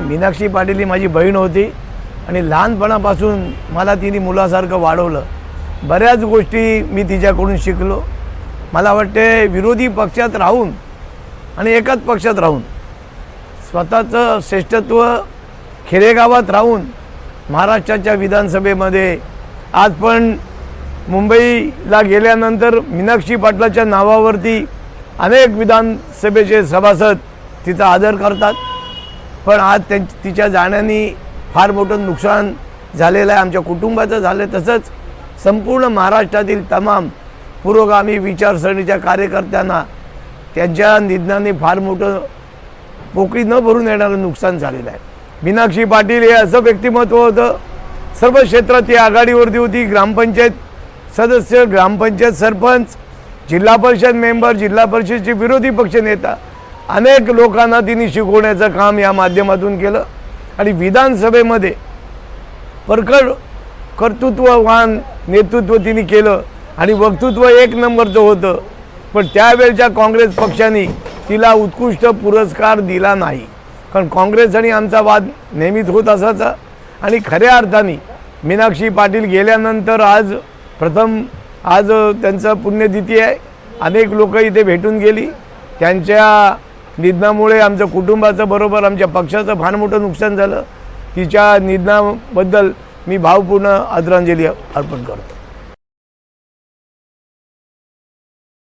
मीनाक्षी पाटील ही माझी बहीण होती आणि लहानपणापासून मला तिने मुलासारखं वाढवलं. बऱ्याच गोष्टी मी तिच्याकडून शिकलो. मला वाटते विरोधी पक्षात राहून आणि एकाच पक्षात राहून स्वतःचं श्रेष्ठत्व खेडेगावात राहून महाराष्ट्राच्या विधानसभेमध्ये आज पण मुंबईला गेल्यानंतर मीनाक्षी पाटलाच्या नावावरती अनेक विधानसभेचे सभासद तिचा आदर करतात. पण आज त्यां तिच्या जाण्याने फार मोठं नुकसान झालेलं आहे. आमच्या कुटुंबाचं झालं तसंच संपूर्ण महाराष्ट्रातील तमाम पुरोगामी विचारसरणीच्या कार्यकर्त्यांना त्यांच्या निधनाने फार मोठं पोकळी न भरून येणारं नुकसान झालेलं आहे. मीनाक्षी पाटील हे असं व्यक्तिमत्व होतं. सर्व क्षेत्रात ती आघाडीवरती होती. ग्रामपंचायत सदस्य ग्रामपंचायत सरपंच जिल्हा परिषद मेंबर जिल्हा परिषदचे विरोधी पक्षनेता अनेक लोकांना तिने शिकवण्याचं काम या माध्यमातून केलं. आणि विधानसभेमध्ये परखड कर्तृत्ववान नेतृत्व तिने केलं. आणि वक्तृत्व एक नंबरचं होतं. पण त्यावेळच्या काँग्रेस पक्षाने तिला उत्कृष्ट पुरस्कार दिला नाही. कारण काँग्रेस आणि आमचा वाद नेहमीच होत असायचा. आणि खऱ्या अर्थाने मीनाक्षी पाटील गेल्यानंतर आज प्रथम आज त्यांचं पुण्यतिथी आहे. अनेक लोक इथे भेटून गेली. त्यांच्या निधनामुळे आमचं कुटुंबाचं बरोबर आमच्या पक्षाचं फार मोठं नुकसान झालं. तिच्या निधनाबद्दल मी भावपूर्ण आदरांजली अर्पण करतो.